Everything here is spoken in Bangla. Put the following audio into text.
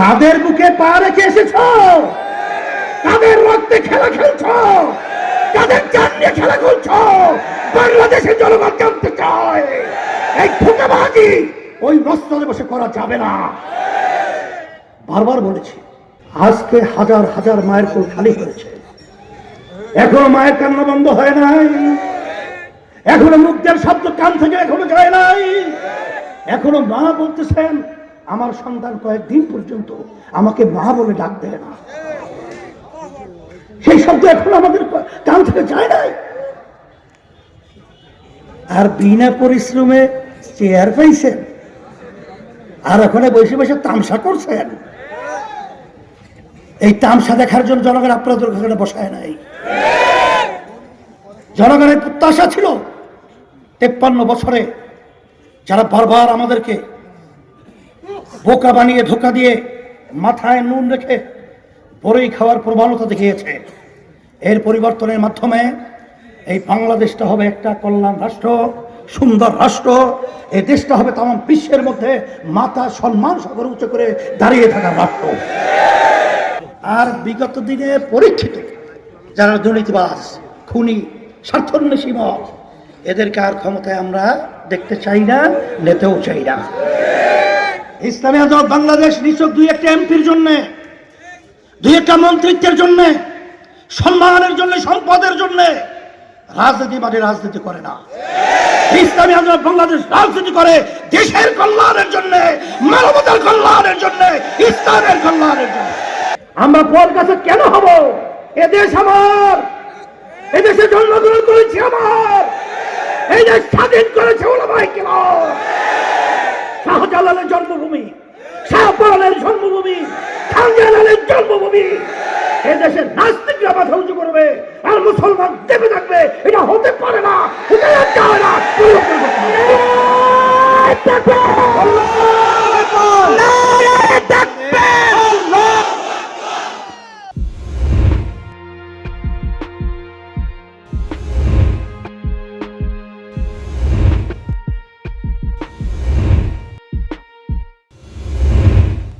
কাদের বুকে পা রেখে এসেছ? কাদের রক্তে খেলা খেলছ? তাদের জান নিয়ে খেলা খেলছ বাংলাদেশের জনগণ জানতে চায়। এই ঠোকাবাজি ওই মস্তলে বসে করা যাবে না। বারবার বলেছি, আজকে হাজার হাজার মায়ের কোল খালি হয়েছে। এখনও মায়ের কান্না বন্ধ হয় নাই। এখনও মুখদের শব্দ কান থেকে এখনও যায় নাই। এখনও মা বলতেছেন আমার সন্তান কয়েকদিন পর্যন্ত আমাকে মা বলে ডাক দেয় না। সেই শব্দ এখন আমাদের কান থেকে যায় নাই। আর বিনা পরিশ্রমে চেয়ার পাইছেন। আর ওখানে বসে বসে তামসা করছেন। এই তামসা দেখার জন্য জনগণ আপনাদের ওখানে বসায় নাই। জনগণের প্রত্যাশা ছিল, তেপ্পান্ন বছরে যারা বারবার আমাদেরকে বোকা বানিয়ে ধোকা দিয়ে মাথায় নুন রেখে বড়ই খাওয়ার প্রবণতা দেখিয়েছে। এর পরিবর্তনের মাধ্যমে এই বাংলাদেশটা হবে একটা কল্যাণ রাষ্ট্র, সুন্দর রাষ্ট্র। এই দেশটা হবে তাম বিশ্বের মধ্যে মাথা সম্মান সবর উঁচু করে দাঁড়িয়ে থাকা রাষ্ট্র। আর বিগত দিনে পরীক্ষিত যারা দুর্নীতিবাজ, খুনি, স্বার্থন্বেষী মত, এদেরকে আর ক্ষমতায় আমরা দেখতে চাই না, নিতেও চাই না। ইসলামী আজব বাংলাদেশ নিছক দুই একটা এমপির জন্য, দুই একটা মন্ত্রিত্বের জন্য, সম্মানের জন্য, সম্পদের জন্য রাজনীতি মানে রাজনীতি করে না। ইসলামী আন্দোলন বাংলাদেশ রাজনীতি করে দেশের কল্যাণের জন্য, মানবতার কল্যাণের জন্য, ইসলামের কল্যাণের জন্য। আমরা পর কাছে কেন হব? এ দেশ আমার এদেশে জন্মগ্রহণ করেছি আমার, এই দেশ স্বাধীন করেছে ওলামাই শাহজালালের জন্মভূমি শাহপালের জন্মভূমি খানজালালের জন্মভূমি। এদেশের নাস্তিকরা মাথা উঁচু করবে, আর মুসলমান দেবে থাকবে। এটা হতে পারে না, হতে পারে না।